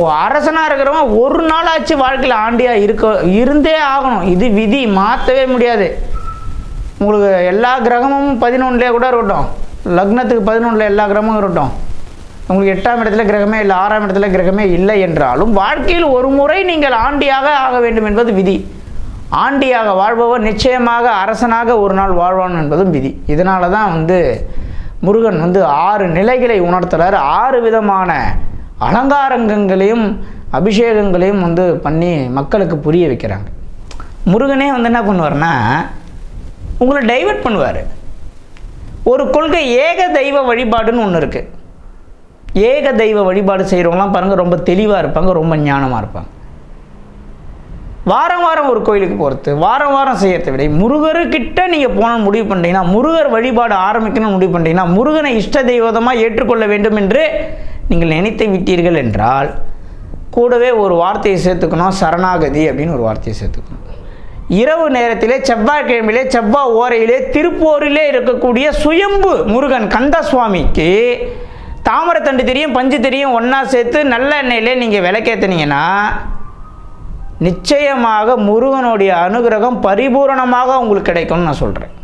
ஓ அரசனாக இருக்கிறவன் ஒரு நாளாச்சு வாழ்க்கையில் ஆண்டியாக இருக்க இருந்தே ஆகணும். இது விதி மாற்றவே முடியாது. உங்களுக்கு எல்லா கிரகமும் பதினொன்றுலேயே கூட இருக்கட்டும். லக்னத்துக்கு பதினொன்றில் எல்லா கிரகமும் இருக்கட்டும். உங்களுக்கு எட்டாம் இடத்துல கிரகமே இல்லை ஆறாம் இடத்துல கிரகமே இல்லை என்றாலும் வாழ்க்கையில் ஒரு முறை நீங்கள் ஆண்டியாக ஆக வேண்டும் என்பது விதி. ஆண்டியாக வாழ்பவர் நிச்சயமாக அரசனாக ஒரு நாள் வாழ்வான் என்பதும் விதி. இதனால தான் வந்து முருகன் வந்து ஆறு நிலைகளை உணர்த்துறார். ஆறு விதமான அலங்காரங்களையும் அபிஷேகங்களையும் வந்து பண்ணி மக்களுக்கு புரிய வைக்கிறாங்க. முருகனே வந்து என்ன பண்ணுவார்னா உங்களை டைவர்ட் பண்ணுவார். ஒரு கொள்கை ஏக தெய்வ வழிபாடுன்னு ஒன்று இருக்குது ஏக தெய்வ வழிபாடு செய்கிறவங்களாம் பாருங்கள் ரொம்ப தெளிவாக இருப்பாங்க ரொம்ப ஞானமாக இருப்பாங்க. வாரம் வாரம் ஒரு கோயிலுக்கு போகிறது வாரம் வாரம் செய்யறதை விட முருகர்கிட்ட நீங்கள் போன முடிவு பண்ணிட்டீங்கன்னா முருகர் வழிபாடு ஆரம்பிக்கணும்னு முடிவு பண்ணிட்டீங்கன்னா முருகனை இஷ்ட தெய்வதமாக ஏற்றுக்கொள்ள வேண்டும் என்று நீங்கள் நினைத்து விட்டீர்கள் என்றால் கூடவே ஒரு வார்த்தையை சேர்த்துக்கணும் சரணாகதி அப்படின்னு ஒரு வார்த்தையை சேர்த்துக்கணும். இரவு நேரத்திலே செவ்வாய்க்கிழமையிலே செவ்வாய் ஓரையிலே திருப்போரிலே இருக்கக்கூடிய சுயம்பு முருகன் கந்தசுவாமிக்கு தாமரைத்தண்டு தெரியும் பஞ்சு தெரியும் ஒன்றா சேர்த்து நல்ல எண்ணெயிலே நீங்கள் விளக்கேற்றினீங்கன்னா நிச்சயமாக முருகனுடைய அனுகிரகம் பரிபூரணமாக உங்களுக்கு கிடைக்கும்னு நான் சொல்கிறேன்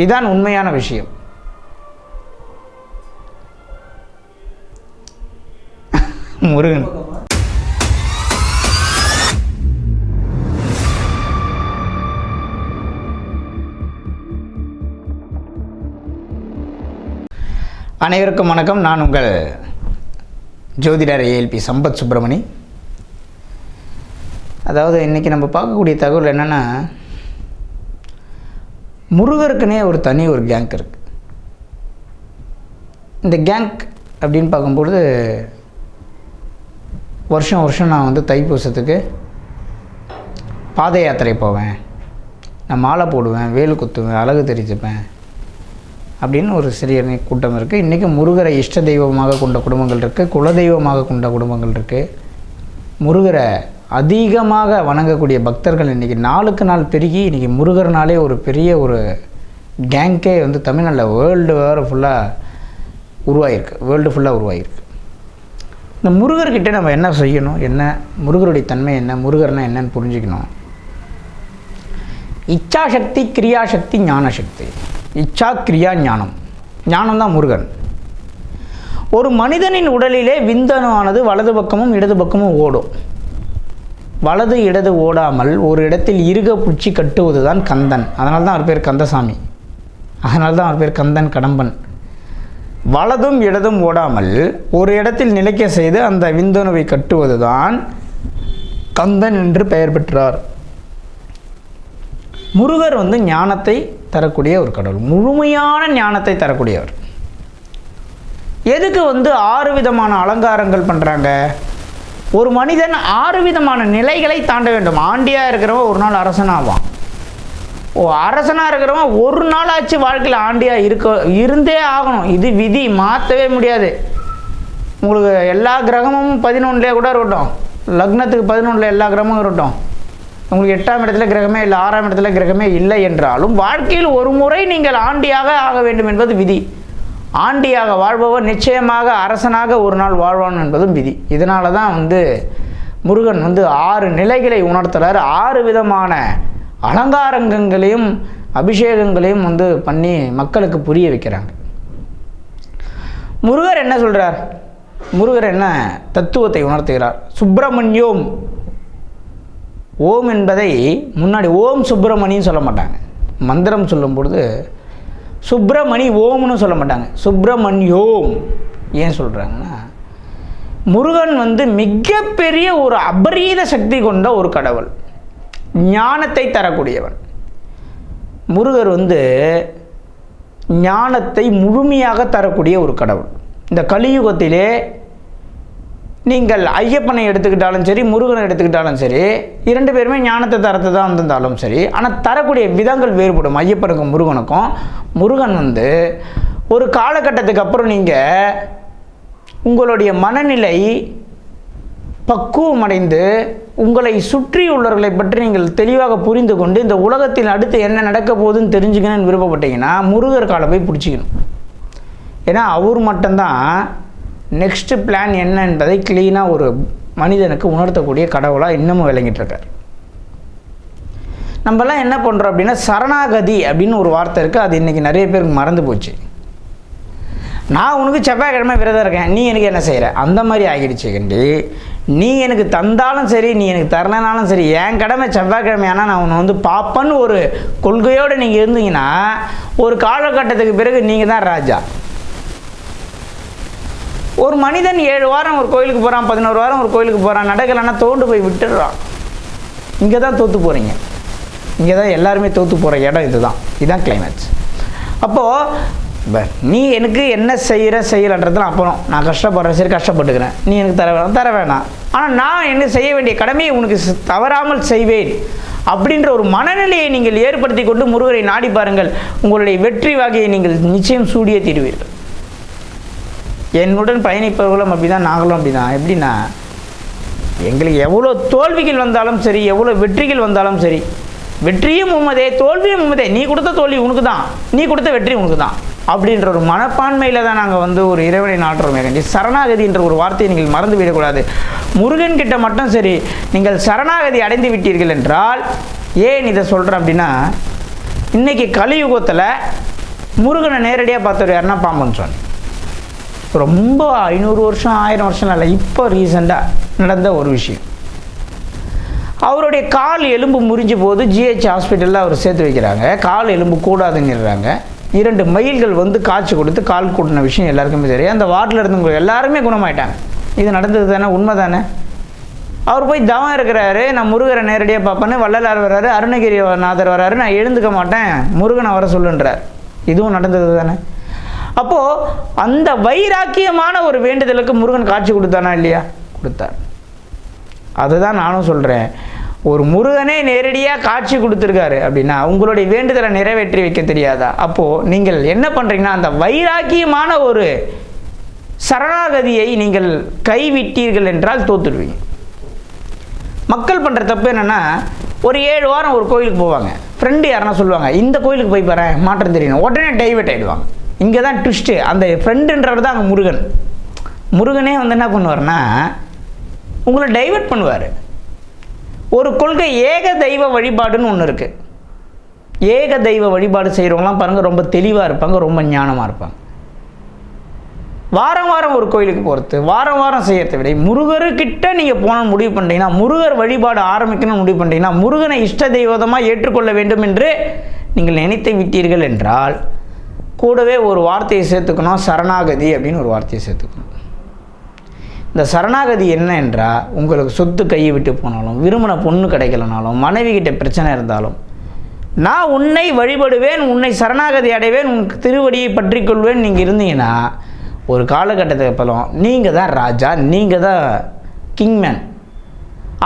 இதுதான் உண்மையான விஷயம். முருகன். அனைவருக்கும் வணக்கம். நான் உங்கள் ஜோதிடர் ஏஎல்பி சம்பத் சுப்பிரமணி. அதாவது இன்றைக்கி நம்ம பார்க்கக்கூடிய தகவல் என்னென்னா முருகருக்குனே ஒரு தனி ஒரு கேங்க் இருக்குது இந்த கேங்க் அப்படின்னு பார்க்கும்பொழுது வருஷம் வருஷம் நான் வந்து தைப்பூசத்துக்கு பாத யாத்திரை போவேன். நான் மாலை போடுவேன் வேலு குத்துவேன் அழகு தெரிச்சுப்பேன் அப்படின்னு ஒரு சிறிய கூட்டம் இருக்குது இன்றைக்கி முருகரை இஷ்ட தெய்வமாக கொண்ட குடும்பங்கள் இருக்குது குலதெய்வமாக கொண்ட குடும்பங்கள் இருக்குது முருகரை அதிகமாக வணங்கக்கூடிய பக்தர்கள் இன்றைக்கி நாளுக்கு நாள் பெருகி இன்றைக்கி முருகர்னாலே ஒரு பெரிய ஒரு கேங்கே வந்து தமிழ்நாட்டில் வேர்ல்டு வேறு ஃபுல்லாக உருவாகிருக்கு வேர்ல்டு ஃபுல்லாக உருவாகிருக்கு இந்த முருகர்கிட்ட நம்ம என்ன செய்யணும்? என்ன? முருகருடைய தன்மை என்ன? முருகர்னா என்னன்னு புரிஞ்சுக்கணும். இச்சாசக்தி கிரியாசக்தி ஞானசக்தி. இச்சா கிரியா ஞானம். ஞானம் தான் முருகன். ஒரு மனிதனின் உடலிலே விந்தணுவானது வலது பக்கமும் இடது பக்கமும் ஓடும். வலது இடது ஓடாமல் ஒரு இடத்தில் இருக புச்சி கட்டுவது தான் கந்தன். அதனால தான் அவர் பேர் கந்தசாமி. அதனால தான் அவர் பேர் கந்தன் கடம்பன். வலதும் இடதும் ஓடாமல் ஒரு இடத்தில் நிலைக்க செய்து அந்த விந்தணுவை கட்டுவதுதான் கந்தன் என்று பெயர் பெற்றார். முருகர் வந்து ஞானத்தை தரக்கூடிய ஒரு கடவுள். முழுமையான ஞானத்தை தரக்கூடியவர். எதுக்கு வந்து ஆறு விதமான அலங்காரங்கள் பண்ணுறாங்க ஒரு மனிதன் ஆறு விதமான நிலைகளை தாண்ட வேண்டும். ஆண்டியாக இருக்கிறவன் ஒரு நாள் அரசனாவான். அரசனாக இருக்கிறவன் ஒரு நாளாச்சு வாழ்க்கையில் ஆண்டியாக இருக்க இருந்தே ஆகணும். இது விதி மாற்றவே முடியாது. உங்களுக்கு எல்லா கிரகமும் பதினொன்றுலேயே கூட இருக்கட்டும். லக்னத்துக்கு பதினொன்றில் எல்லா கிரகமும் இருக்கட்டும். உங்களுக்கு எட்டாம் இடத்துல கிரகமே இல்லை ஆறாம் இடத்துல கிரகமே இல்லை என்றாலும் வாழ்க்கையில் ஒரு முறை நீங்கள் ஆண்டியாக ஆக வேண்டும் என்பது விதி. ஆண்டியாக வாழ்பவர் நிச்சயமாக அரசனாக ஒரு நாள் வாழ்வான் என்பதும் விதி. இதனால தான் வந்து முருகன் வந்து ஆறு நிலைகளை உணர்த்துறார். ஆறு விதமான அலங்காரங்களையும் அபிஷேகங்களையும் வந்து பண்ணி மக்களுக்கு புரிய வைக்கிறாங்க. முருகர் என்ன சொல்கிறார் முருகர் என்ன தத்துவத்தை உணர்த்துகிறார்? சுப்பிரமணியோம். ஓம் என்பதை முன்னாடி ஓம் சுப்பிரமணியும் சொல்ல மாட்டாங்க. மந்திரம் சொல்லும் பொழுது சுப்பிரமணி ஓம்னு சொல்ல மாட்டாங்க. சுப்பிரமணியோம். ஏன் சொல்கிறாங்கன்னா முருகன் வந்து மிகப்பெரிய ஒரு அபரீத சக்தி கொண்ட ஒரு கடவுள். ஞானத்தை தரக்கூடியவன். முருகர் வந்து ஞானத்தை முழுமையாக தரக்கூடிய ஒரு கடவுள். இந்த கலியுகத்திலே நீங்கள் ஐயப்பனை எடுத்துக்கிட்டாலும் சரி முருகனை எடுத்துக்கிட்டாலும் சரி இரண்டு பேருமே ஞானத்தை தரத்தை தான் வந்திருந்தாலும் சரி ஆனால் தரக்கூடிய விதங்கள் வேறுபடும் ஐயப்பனுக்கும் முருகனுக்கும். முருகன் வந்து ஒரு காலகட்டத்துக்கு அப்புறம் நீங்கள் உங்களுடைய மனநிலை பக்குவம் அடைந்து உங்களை சுற்றியுள்ளவர்களை பற்றி நீங்கள் தெளிவாக புரிந்து கொண்டு இந்த உலகத்தில் அடுத்து என்ன நடக்க போகுதுன்னு தெரிஞ்சுக்கணும்னு விருப்பப்பட்டீங்கன்னா முருகர் காலை போய் பிடிச்சிக்கணும். ஏன்னா அவர் மட்டும்தான் நெக்ஸ்ட்டு பிளான் என்ன என்பதை க்ளீனாக ஒரு மனிதனுக்கு உணர்த்தக்கூடிய கடவுளாக இன்னமும் விளங்கிட்டு இருக்கார் நம்மலாம் என்ன பண்ணுறோம் அப்படின்னா சரணாகதி அப்படின்னு ஒரு வார்த்தை இருக்குது அது இன்றைக்கி நிறைய பேருக்கு மறந்து போச்சு. நான் உனக்கு செவ்வாய்க்கிழமை விரதம் இருக்கேன். நீ எனக்கு என்ன செய்கிற அந்த மாதிரி ஆகிடுச்சு கண்டி. நீ எனக்கு தந்தாலும் சரி நீ எனக்கு தரலனாலும் சரி என் கடமை செவ்வாய்க்கிழமையானா ஆனால் நான் உன்னை வந்து பார்ப்பேன்னு ஒரு கொள்கையோடு நீங்கள் இருந்தீங்கன்னா ஒரு காலகட்டத்துக்கு பிறகு நீங்கள் தான் ராஜா. ஒரு மனிதன் ஏழு வாரம் ஒரு கோயிலுக்கு போகிறான் பதினோரு வாரம் ஒரு கோயிலுக்கு போகிறான் நடக்கலைன்னா தோண்டு போய் விட்டுடுறான். இங்கே தான் தோற்று போகிறீங்க இங்கே தான் எல்லாருமே தோற்று போகிற இடம் இதுதான். இதுதான் கிளைமேக்ஸ் அப்போது நீ எனக்கு என்ன செய்கிற செய்யலன்றதுலாம் அப்புறம் நான் கஷ்டப்படுறேன் சரி கஷ்டப்பட்டுக்கிறேன். நீ எனக்கு தர வேணாம் தர வேணாம். ஆனால் நான் என்ன செய்ய வேண்டிய கடமையை உனக்கு தவறாமல் செய்வேன். அப்படின்ற ஒரு மனநிலையை நீங்கள் ஏற்படுத்தி கொண்டு முருகரை நாடி பாருங்கள். உங்களுடைய வெற்றி வகையை நீங்கள் நிச்சயம் சூடியே தீர்வீர்கள். என்னுடன் பயணிப்பவர்களும் அப்படி தான் நாங்களும் அப்படி தான் எப்படின்னா எங்களுக்கு எவ்வளோ தோல்விகள் வந்தாலும் சரி எவ்வளோ வெற்றிகள் வந்தாலும் சரி வெற்றியும் உமதே தோல்வியும் உமதே. நீ கொடுத்த தோல்வி உனக்கு தான் நீ கொடுத்த வெற்றி உனக்கு தான் அப்படின்ற ஒரு மனப்பான்மையில் தான் நாங்கள் வந்து ஒரு இறைவனை நாட்டுறோமே கண்டி சரணாகதின்ற ஒரு வார்த்தையை நீங்கள் மறந்து விடக்கூடாது முருகன் கிட்ட மட்டும் சரி நீங்கள் சரணாகதி அடைந்து விட்டீர்கள் என்றால் ஏன் இதை சொல்கிறேன் அப்படின்னா இன்னைக்கு கலியுகத்தில் முருகனை நேரடியாக பார்த்தவர் யாருன்னா பாம்பன் சுவாமி. ரொம்ப ஐநூறு வருஷம் ஆயிரம் வருஷம் இல்லை இப்போ ரீசெண்டாக நடந்த ஒரு விஷயம். அவருடைய கால் எலும்பு முறிஞ்ச போது ஜிஹெச் ஹாஸ்பிட்டலில் அவர் சேர்த்து வைக்கிறாங்க. கால் எலும்பு கூடாதுங்கிறாங்க. இரண்டு மயில்கள் வந்து காய்ச்சி கொடுத்து கால் கூட்டின விஷயம் எல்லாருக்குமே தெரியும். அந்த வார்டில் இருந்தவங்க எல்லாருமே குணமாயிட்டாங்க. இது நடந்தது தானே? உண்மை தானே? அவர் போய் தவம் இருக்கிறாரு. நான் முருகரை நேரடியாக பார்ப்பேன்னு வள்ளலார் வர்றாரு அருணகிரி நாதர் வர்றாரு. நான் எழுந்துக்க மாட்டேன். முருகனை வர சொல்லுன்றார். இதுவும் நடந்தது தானே? அப்போது அந்த வைராக்கியமான ஒரு வேண்டுதலுக்கு முருகன் காட்சி கொடுத்தானா இல்லையா? கொடுத்தார். அதுதான் நானும் சொல்கிறேன் ஒரு முருகனே நேரடியாக காட்சி கொடுத்துருக்காரு அப்படின்னா உங்களுடைய வேண்டுதலை நிறைவேற்றி வைக்க தெரியாதா? அப்போது நீங்கள் என்ன பண்ணுறீங்கன்னா அந்த வைராக்கியமான ஒரு சரணாகதியை நீங்கள் கைவிட்டீர்கள் என்றால் தோத்துடுவீங்க. மக்கள் பண்ணுற தப்பு என்னென்னா ஒரு ஏழு வாரம் ஒரு கோயிலுக்கு போவாங்க. ஃப்ரெண்டு யாருன்னா சொல்லுவாங்க இந்த கோயிலுக்கு போய் பாறேன் மாற்றம் தெரியணும் உடனே டைவர்ட் ஆகிடுவாங்க இங்கே தான் ட்விஸ்ட்டு அந்த ஃப்ரெண்டுன்றவர் தான் அங்கே முருகன். முருகனே வந்து என்ன பண்ணுவார்னா உங்களை டைவர்ட் பண்ணுவார். ஒரு கொள்கை ஏக தெய்வ வழிபாடுன்னு ஒன்று இருக்குது ஏக தெய்வ வழிபாடு செய்கிறவங்களாம் பாருங்கள் ரொம்ப தெளிவாக இருப்பாங்க ரொம்ப ஞானமாக இருப்பாங்க. வாரம் வாரம் ஒரு கோயிலுக்கு போகிறது வாரம் வாரம் செய்கிறத விட முருகர்கிட்ட நீங்கள் போன முடிவு பண்ணிட்டீங்கன்னா முருகர் வழிபாடு ஆரம்பிக்கணும்னு முடிவு பண்ணிட்டீங்கன்னா முருகனை இஷ்ட தெய்வதமாக ஏற்றுக்கொள்ள வேண்டும் என்று நீங்கள் நினைத்து விட்டீர்கள் என்றால் கூடவே ஒரு வார்த்தையை சேர்த்துக்கணும் சரணாகதி அப்படின்னு ஒரு வார்த்தையை சேர்த்துக்கணும். இந்த சரணாகதி என்ன என்றால் உங்களுக்கு சொத்து கையை விட்டு போனாலும் விரும்பின பொண்ணு கிடைக்கலனாலும் மனைவி கிட்ட பிரச்சனை இருந்தாலும் நான் உன்னை வழிபடுவேன் உன்னை சரணாகதி அடைவேன் உன் திருவடியை பற்றி கொள்வேன் நீங்கள் இருந்தீங்கன்னா ஒரு காலகட்டத்துக்கு அப்புறம் நீங்கள் தான் ராஜா நீங்கள் தான் கிங்மேன்.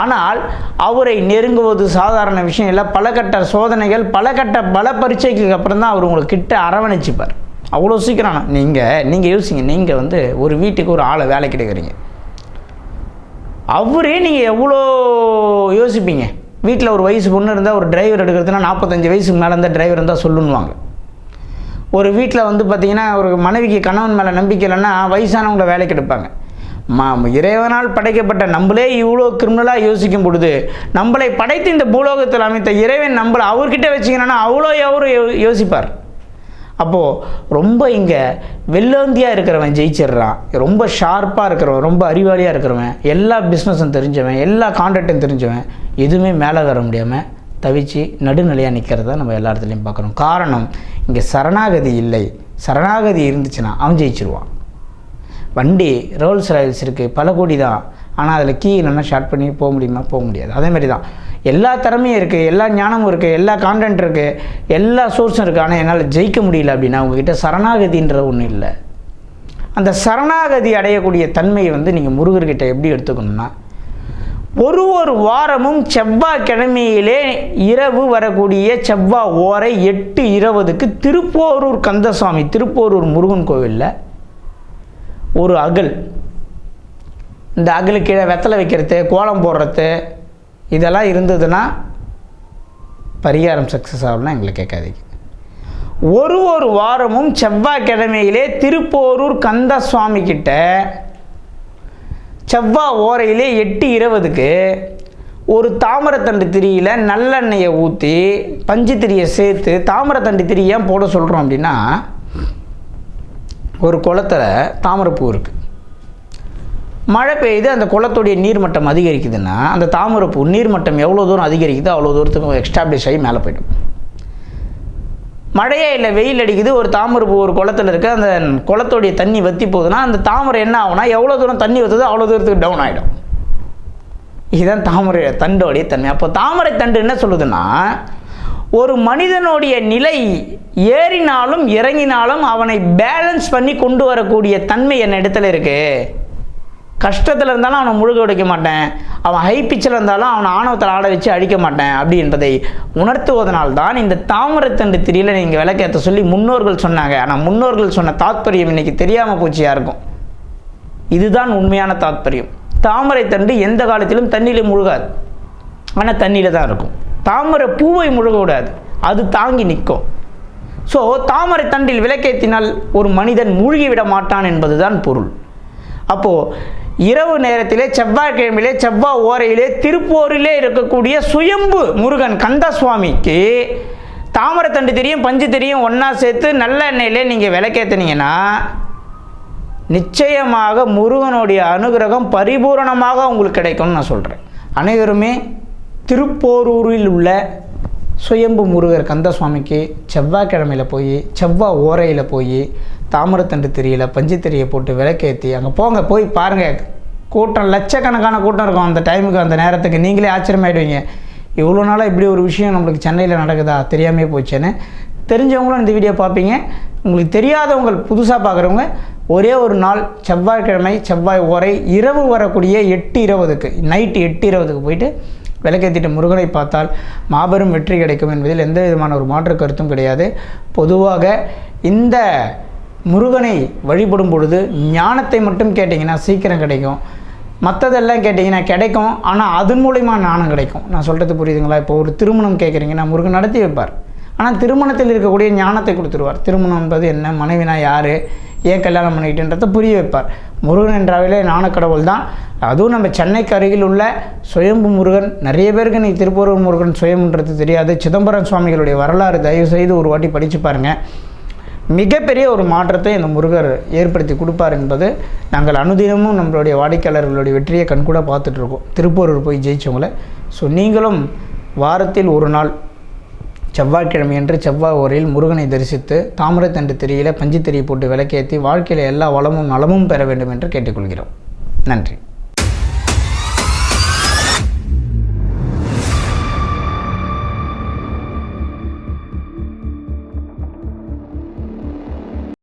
ஆனால் அவரை நெருங்குவது சாதாரண விஷயம் இல்லை. பல கட்ட சோதனைகள் பல கட்ட பல பரீட்சைக்கு அப்புறம் தான் அவர் உங்களை கிட்ட அரவணைச்சிப்பார். அவ்வளோ சீக்கிரம் நீங்கள் நீங்கள் யோசிங்க. நீங்கள் வந்து ஒரு வீட்டுக்கு ஒரு ஆளை வேலைக்கு எடுக்கிறீங்க. அவரே நீங்கள் எவ்வளோ யோசிப்பீங்க? வீட்டில் ஒரு வயசு பொண்ணு இருந்தால் ஒரு டிரைவர் எடுக்கிறதுனா நாற்பத்தஞ்சு வயசுக்கு மேலே இருந்தால் டிரைவர் இருந்தால் சொல்லுன்னுவாங்க. ஒரு வீட்டில் வந்து பார்த்தீங்கன்னா ஒரு மனைவிக்கு கணவன் மேலே நம்பிக்கை இல்லைன்னா வயசானவங்கள வேலைக்கு எடுப்பாங்க. மா இறைவனால் படைக்கப்பட்ட நம்மளே இவ்வளோ கிரிமினலாக யோசிக்கும் பொழுது நம்மளை படைத்து இந்த பூலோகத்தில் அமைத்த இறைவன் நம்மளை அவர்கிட்ட வச்சிங்கன்னா அவ்வளோ எவரும் யோ- யோசிப்பார். அப்போது ரொம்ப இங்கே வெள்ளந்தியாக இருக்கிறவன் ஜெயிச்சிடுறான். ரொம்ப ஷார்ப்பாக இருக்கிறவன் ரொம்ப அறிவாளியாக இருக்கிறவன் எல்லா பிஸ்னஸும் தெரிஞ்சவன் எல்லா கான்ட்ராக்டும் தெரிஞ்சவன் எதுவுமே மேலே வர முடியாமல் தவிச்சு நடுநிலையாக நிற்கிறத நம்ம எல்லா இடத்துலையும் பார்க்குறோம். காரணம் இங்கே சரணாகதி இல்லை. சரணாகதி இருந்துச்சுன்னா அவன் ஜெயிச்சிருவான். வண்டி ரோல்ஸ் ராயல்ஸ் இருக்குது பல கோடி தான். ஆனால் அதில் கீ இல்லைன்னா ஷார்ட் பண்ணி போக முடியுமா? போக முடியாது. அதே மாதிரி தான் எல்லா திறமையும் இருக்குது எல்லா ஞானமும் இருக்குது எல்லா கான்டென்ட் இருக்குது எல்லா சோர்ஸும் இருக்குது ஆனால் என்னால் ஜெயிக்க முடியல அப்படின்னா உங்ககிட்ட சரணாகதின்ற ஒன்றும் இல்லை. அந்த சரணாகதி அடையக்கூடிய தன்மையை வந்து நீங்கள் முருகர்கிட்ட எப்படி எடுத்துக்கணும்னா ஒரு ஒரு வாரமும் செவ்வாய்க்கிழமையிலே இரவு வரக்கூடிய செவ்வாய் ஓரை எட்டு இருபதுக்கு திருப்போரூர் கந்தசாமி திருப்போரூர் முருகன் கோவிலில் ஒரு அகல். இந்த அகலு கீழே வெத்தலை வைக்கிறது கோலம் போடுறது இதெல்லாம் இருந்ததுன்னா பரிகாரம் சக்ஸஸ் ஆகலாம் எங்களை கேட்காதீங்க. ஒரு ஒரு வாரமும் செவ்வாய்க்கிழமையிலே திருப்போரூர் கந்த சுவாமி கிட்ட செவ்வாய் ஓரையிலே எட்டு இருபதுக்கு ஒரு தாமரத்தண்டு திரியில் நல்லெண்ணெயை ஊற்றி பஞ்சு திரியை சேர்த்து தாமரத்தண்டு திரி ஏன் போட சொல்கிறோம் அப்படின்னா ஒரு குளத்துல தாமரைப்பூ இருக்குது மழை பெய்யுது அந்த குளத்துடைய நீர்மட்டம் அதிகரிக்குதுன்னா அந்த தாமரைப்பூ நீர்மட்டம் எவ்வளோ தூரம் அதிகரிக்குதோ அவ்வளோ தூரத்துக்கு எக்ஸ்டாப்ளிஷ் ஆகி மேலே போய்டும். மழையே இல்லை வெயில் அடிக்குது ஒரு தாமரைப்பூ ஒரு குளத்துல இருக்க அந்த குளத்துடைய தண்ணி வத்தி போகுதுன்னா அந்த தாமரை என்ன ஆகுனா எவ்வளோ தூரம் தண்ணி வத்துதோ அவ்வளோ தூரத்துக்கு டவுன் ஆகிடும் இதுதான் தாமரை தண்டோடைய தன்மை. அப்போ தாமரை தண்டு என்ன சொல்லுதுன்னா ஒரு மனிதனுடைய நிலை ஏறினாலும் இறங்கினாலும் அவனை பேலன்ஸ் பண்ணி கொண்டு வரக்கூடிய தன்மை என்ன இடத்துல இருக்குது கஷ்டத்தில் இருந்தாலும் அவனை முழுக உடைக்க மாட்டேன். அவன் ஹை பிச்சில் இருந்தாலும் அவனை ஆணவத்தில் ஆட வச்சு அழிக்க மாட்டேன் அப்படி என்பதை உணர்த்துவதனால்தான் இந்த தாமரைத்தண்டு திரியில் நீங்கள் விளக்கேற்ற சொல்லி முன்னோர்கள் சொன்னாங்க. ஆனால் முன்னோர்கள் சொன்ன தாத்பரியம் இன்னைக்கு தெரியாமல் போச்சு யாருக்கும் இதுதான் உண்மையான தாத்பரியம். தாமரை தண்டு எந்த காலத்திலும் தண்ணியில் முழுகாது. ஆனால் தண்ணியில் தான் இருக்கும். தாமரை பூவை முழுகக்கூடாது அது தாங்கி நிற்கும். ஸோ தாமரை தண்டில் விளக்கேற்றினால் ஒரு மனிதன் மூழ்கிவிட மாட்டான் என்பதுதான் பொருள். அப்போது இரவு நேரத்திலே செவ்வாய்க்கிழமையிலே செவ்வாய் ஓரையிலே திருப்போரிலே இருக்கக்கூடிய சுயம்பு முருகன் கந்த சுவாமிக்கு தாமரத்தண்டு தெரியும் பஞ்சு தெரியும் ஒன்றா சேர்த்து நல்ல எண்ணெயிலே நீங்கள் விளக்கேற்றினீங்கன்னா நிச்சயமாக முருகனுடைய அனுகிரகம் பரிபூரணமாக உங்களுக்கு கிடைக்கும்னு நான் சொல்கிறேன் அனைவருமே திருப்போரூரில் உள்ள சுயம்பு முருகர் கந்தசுவாமிக்கு செவ்வாய்க்கிழமையில் போய் செவ்வாய் ஓரையில் போய் தாமரத்தண்டு தெரியல பஞ்சு போட்டு விளக்கேற்றி அங்கே போங்க போய் பாருங்கள் கூட்டம் லட்சக்கணக்கான கூட்டம் இருக்கும் அந்த டைமுக்கு அந்த நேரத்துக்கு. நீங்களே ஆச்சரியமாயிடுவீங்க. இவ்வளோ நாளாக இப்படி ஒரு விஷயம் நம்மளுக்கு சென்னையில் நடக்குதா? தெரியாமே போச்சேன்னு தெரிஞ்சவங்களும் இந்த வீடியோ பார்ப்பீங்க. உங்களுக்கு தெரியாதவங்க புதுசாக பார்க்குறவங்க ஒரே ஒரு நாள் செவ்வாய்க்கிழமை செவ்வாய் ஓரை இரவு வரக்கூடிய எட்டு இருபதுக்கு நைட்டு எட்டு இருபதுக்கு போயிட்டு விளக்கேற்றிட்டு முருகனை பார்த்தால் மாபெரும் வெற்றி கிடைக்கும் என்பதில் எந்த விதமான ஒரு மாற்று கருத்தும் கிடையாது. பொதுவாக இந்த முருகனை வழிபடும் பொழுது ஞானத்தை மட்டும் கேட்டிங்கன்னா சீக்கிரம் கிடைக்கும். மற்றதெல்லாம் கேட்டிங்கன்னா கிடைக்கும். ஆனால் அதன் மூலிமா ஞானம் கிடைக்கும். நான் சொல்கிறது புரியுதுங்களா? இப்போ ஒரு திருமணம் கேட்குறீங்கன்னா முருகன் நடத்தி வைப்பார். ஆனால் திருமணத்தில் இருக்கக்கூடிய ஞானத்தை கொடுத்துருவார். திருமணம் என்பது என்ன? மனைவினா யார்? ஏன் கல்யாணம் பண்ணிக்கிட்டுன்றத புரிய வைப்பார். முருகன் என்றாவிலே ஞானக்கடவுள் தான். அதுவும் நம்ம சென்னைக்கு அருகில் உள்ள சுயம்பு முருகன். நிறைய பேருக்கு நீ திருப்பூர் முருகன் சுயம்ன்றது தெரியாது. சிதம்பரம் சுவாமிகளுடைய வரலாறு தயவுசெய்து ஒரு வாட்டி படித்து பாருங்கள் மிகப்பெரிய ஒரு மாற்றத்தை இந்த முருகர் ஏற்படுத்தி கொடுப்பார் என்பது நாங்கள் அனுதினமும் நம்மளுடைய வாடிக்கையாளர்களுடைய வெற்றியை கண்கூட பார்த்துட்ருக்கோம் திருப்பூரூர் போய் ஜெயிச்சவங்கள. ஸோ நீங்களும் வாரத்தில் ஒரு நாள் செவ்வாய்க்கிழமையன்று செவ்வாய் ஓரையில் முருகனை தரிசித்து தாமரைத்தண்டு திரியில பஞ்சுத்திரியை போட்டு விளக்கேற்றி வாழ்க்கையில் எல்லா வளமும் நலமும் பெற வேண்டும் என்று கேட்டுக்கொள்கிறோம். நன்றி.